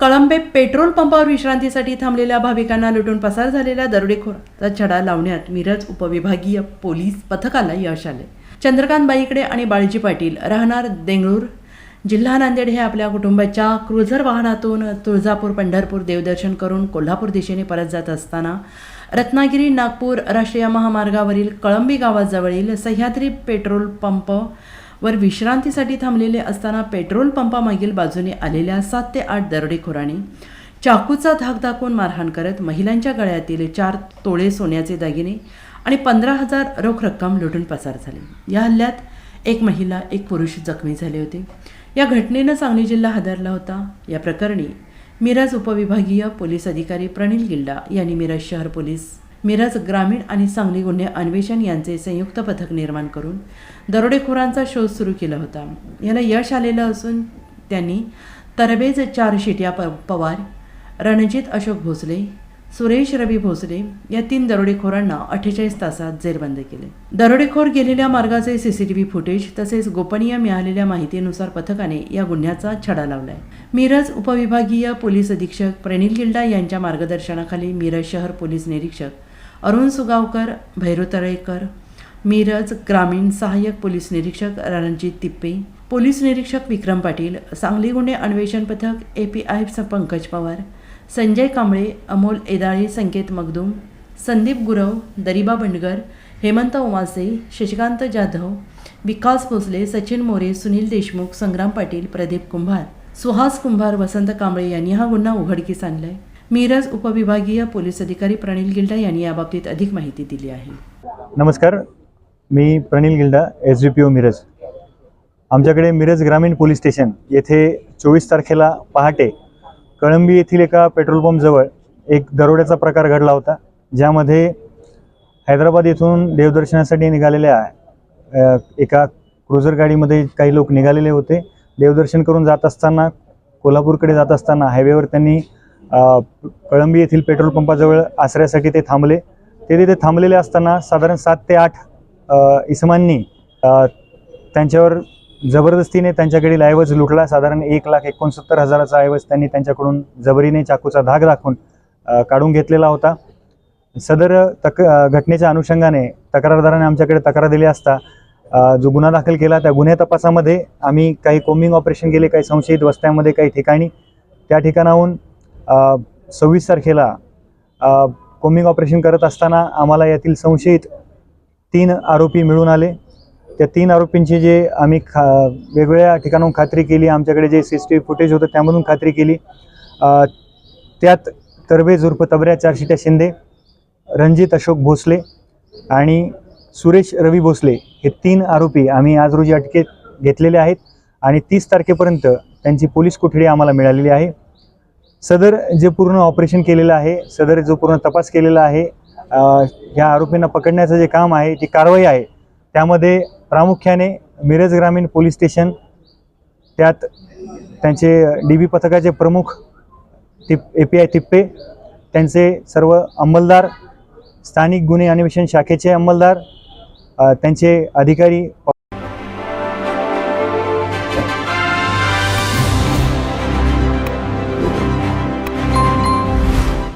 Kalambe petrol पंपावर विश्रांतीसाठी थांबलेल्या भाविकांना लुटून पसार झालेल्या दरोडेखोराचा छडा लावण्यात मिरज उपविभागीय पोलीस पथकाला यश आले. चंद्रकांत बाईकडे आणि बाळजी पाटील राहणार देंगळूर. जिल्हा नांदेड हे आपल्या कुटुंबाच्या क्रुझर वाहनातून तुळजापूर पंढरपूर देवदर्शन करून कोल्हापूर दिशेने परत जात असताना रत्नागिरी नागपूर राष्ट्रीय महामार्गावरील कळंबी गावाजवळील सह्याद्री पेट्रोल पंप वर विश्रांतीसाठी थांबलेले असताना पेट्रोल पंपामागील बाजूने आलेल्या सात ते आठ दरोडेखोरांनी चाकूचा धाक दाखवून मारहाण करत महिलांच्या गळ्यातील चार तोळे सोन्याचे दागिने आणि पंधरा हजार रोख रक्कम लुटून पसार झाले. या हल्ल्यात एक महिला एक पुरुष जखमी झाले होते. या घटनेनं सांगली जिल्हा हादरला होता. या प्रकरणी मिरज उपविभागीय पोलीस अधिकारी प्रणिल गिल्डा यांनी मिरज शहर पोलीस मिरज ग्रामीण आणि सांगली गुन्हे अन्वेषण यांचे संयुक्त पथक निर्माण करून दरोडेखोरांचा शोध सुरू केला होता. याला यश आलेलं असून त्यांनी तरबेज चार शिट्या प पवार रणजित अशोक भोसले सुरेश रवी भोसले या तीन दरोडेखोरांना अठ्ठेचाळीस तासात जेरबंद केले. दरोडेखोर गेलेल्या मार्गाचे सीसीटीव्ही फुटेज तसेच गोपनीय मिळालेल्या माहितीनुसार पथकाने या गुन्ह्याचा छडा लावलाय. मिरज उपविभागीय पोलीस अधीक्षक प्रणिल गिल्डा यांच्या मार्गदर्शनाखाली मिरज शहर पोलीस निरीक्षक अरुण सुगावकर भैरू तळेकर मिरज ग्रामीण सहाय्यक पोलीस निरीक्षक रणजित तिप्पे पोलीस निरीक्षक विक्रम पाटील सांगली गुन्हे अन्वेषण पथक A P I Pankaj Pawar Sanjay Kamble Amol Edale Sanket Magdum Sandeep Gurav Dariba Bandgar Hemant Umase Shashikant Jadhav Vikas Bhosale Sachin More Sunil Deshmukh Sangram Patil Pradeep Kumbhar Suhas Kumbhar Vasant Kamble यांनी हा गुन्हा उघडकीस आणलाय. मिरज उपविभागीय police अधिकारी प्रणिल गिल्डा यांनी याबाबतीत अधिक माहिती दिली आहे. नमस्कार मी Pranil Gilda S D P O Miraj. आमच्याकडे मिरज ग्रामीण पोलीस स्टेशन येथे चोवीस तारखेला पहाटे कळंबी येथील एका पेट्रोल पंपजवळ एक दरोड्याचा प्रकार घडला होता ज्यामध्ये हैदराबाद येथून देवदर्शनासाठी निघालेल्या एका क्रुझर गाडीमध्ये काही लोक निघालेले होते. देवदर्शन करून जात असताना कोल्हापूरकडे जात असताना हायवेवर त्यांनी कळंबी येथील पेट्रोल पंपाजवळ आसऱ्यासाठी ते थांबले. ते तिथे थांबलेले असताना साधारण सात ते आठ इसमांनी त्यांच्यावर जबरदस्तीने त्यांच्याकडील ऐवज लुटला. साधारण एक लाख एकोणसत्तर हजाराचा ऐवज त्यांनी त्यांच्याकडून जबरीने चाकूचा धाक दाखवून काढून घेतलेला होता. सदर तक घटनेच्या अनुषंगाने तक्रारदाराने आमच्याकडे तक्रार दिली असता जो गुन्हा दाखल केला त्या गुन्हे तपासामध्ये आम्ही काही कोमिंग ऑपरेशन केले काही संशयित वस्त्यांमध्ये काही ठिकाणी. त्या ठिकाणाहून सव्वीस तारखेला कोमिंग ऑपरेशन करत असताना आम्हाला यातील संशयित तीन आरोपी मिळून आले. त्या तीन आरोपींची जे आम्ही खा वेगवेगळ्या ठिकाणून खात्री केली आमच्याकडे जे C C T V footage होतं त्यामधून खात्री केली. त्यात तरबेज उर्फ तबऱ्या चारशिट्या शिंदे रणजित अशोक भोसले आणि सुरेश रवी भोसले हे तीन आरोपी आम्ही आज रोजी अटकेत घेतलेले आहेत आणि तीस तारखेपर्यंत त्यांची पोलीस कोठडी आम्हाला मिळालेली आहे. सदर जे पूर्ण ऑपरेशन केलेलं आहे सदर जो पूर्ण तपास केलेला आहे या ह्या आरोपींना पकडण्याचं जे काम आहे जी कारवाई आहे त्यामध्ये प्रामुख्याने मिरज ग्रामीण पोलीस स्टेशन त्यात त्यांचे डी बी पथकाचे प्रमुख तिप ए पी आय तिप्पे त्यांचे सर्व अंमलदार स्थानिक गुन्हे अन्वेषण शाखेचे अंमलदार त्यांचे अधिकारी